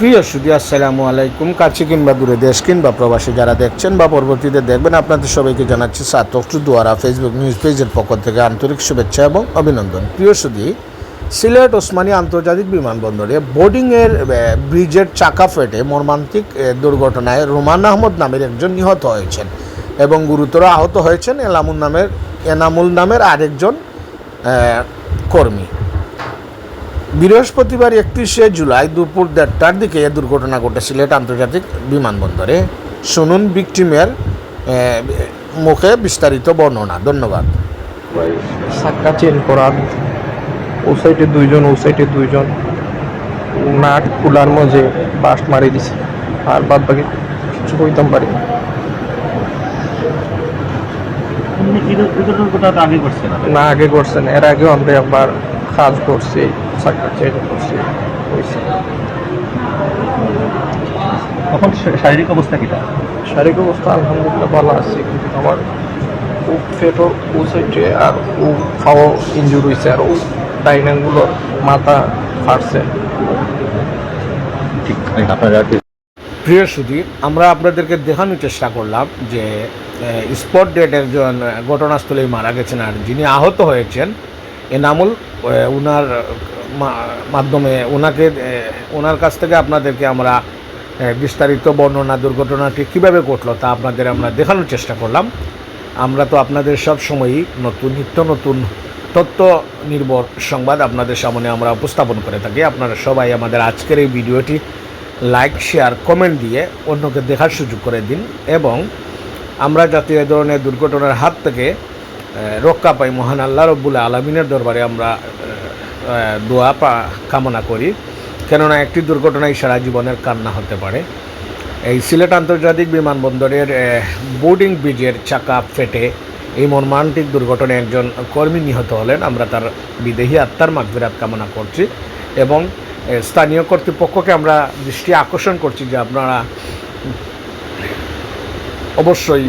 প্রিয় সুদী, আসসালামু আলাইকুম। কাছে কিংবা দূরে দেশ কিংবা প্রবাসী যারা দেখছেন বা পরবর্তীতে দেখবেন, আপনাদের সবাইকে জানাচ্ছি সাতকটু দুয়ারা ফেসবুক নিউজ পেজের পক্ষ থেকে আন্তরিক শুভেচ্ছা এবং অভিনন্দন। প্রিয় সুদী, সিলেট ওসমানী আন্তর্জাতিক বিমানবন্দরে বোর্ডিংয়ের ব্রিজের চাকা ফেটে মর্মান্তিক দুর্ঘটনায় রোমান আহমদ নামের একজন নিহত হয়েছেন এবং গুরুতর আহত হয়েছেন এলামুল নামের, এনামুল নামের আরেকজন কর্মী। বৃহস্পতিবার একত্রিশে জুলাই দুপুর দেড়টার দিকে এ দুর্ঘটনা ঘটে সিলেট আন্তর্জাতিক বিমানবন্দরে। শুনুন ভিকটিমের মুখে বিস্তারিত বর্ণনা। ধন্যবাদ। চাক্কা চেন করা ও সাইডে দুইজন ও সাইডে দুইজন। নাট কুলার মধ্যে বাস্ট মারি দিছে। আর বাদ বাকি কিছু কইতাম পারি না। আগে আগে করছেন এর আগেও আমরা একবার। কাজ করছি চাক্কা চেন করছি হয়েছে তখন শারীরিক অবস্থা কিটা? শারীরিক অবস্থা আলহামদুলিল্লাহ ভালো আছে কিন্তু আমার ও ফেটো ও সাইডে আর ও খাওয়া ইঞ্জুর হয়েছে আর ও ডাইনাংগুলোর মাথা ফাটছে। ঠিক আপনারা প্রিয় সুধী আমরা আপনাদেরকে দেখানোর চেষ্টা করলাম যে স্পট ডেট একজন আহ, ঘটনাস্থলে মারা গেছেন আর যিনি আহত হয়েছেন এনামুল মা- মাধ্যমে ওনাকে ওনার কাছ থেকে আপনাদেরকে আমরা বিস্তারিত বর্ণনা, দুর্ঘটনাটি কীভাবে ঘটলো তা আপনাদের আমরা দেখানোর চেষ্টা করলাম। আমরা তো আপনাদের সব সময়ই নতুন, নিত্য নতুন তথ্য নির্ভর সংবাদ আপনাদের সামনে আমরা উপস্থাপন করে থাকি। আপনারা সবাই আমাদের আজকের এই ভিডিওটি লাইক, শেয়ার, কমেন্ট দিয়ে অন্যকে দেখার সুযোগ করে দিন এবং আমরা যাতে এ ধরনের দুর্ঘটনার হাত থেকে রক্ষা পাই মহান আল্লাহ রব্বুল আলমিনের দরবারে আমরা দোয়া পা, কামনা করি। কেননা একটি দুর্ঘটনায় সারা জীবনের কান্না হতে পারে। এই সিলেট আন্তর্জাতিক বিমানবন্দরের বোর্ডিং ব্রিজের চাকা ফেটে এই মর্মান্তিক দুর্ঘটনায় একজন কর্মী নিহত হলেন। আমরা তার বিদেহী আত্মার মাগফিরাত কামনা করছি এবং স্থানীয় কর্তৃপক্ষকে আমরা দৃষ্টি আকর্ষণ করছি যে আপনারা অবশ্যই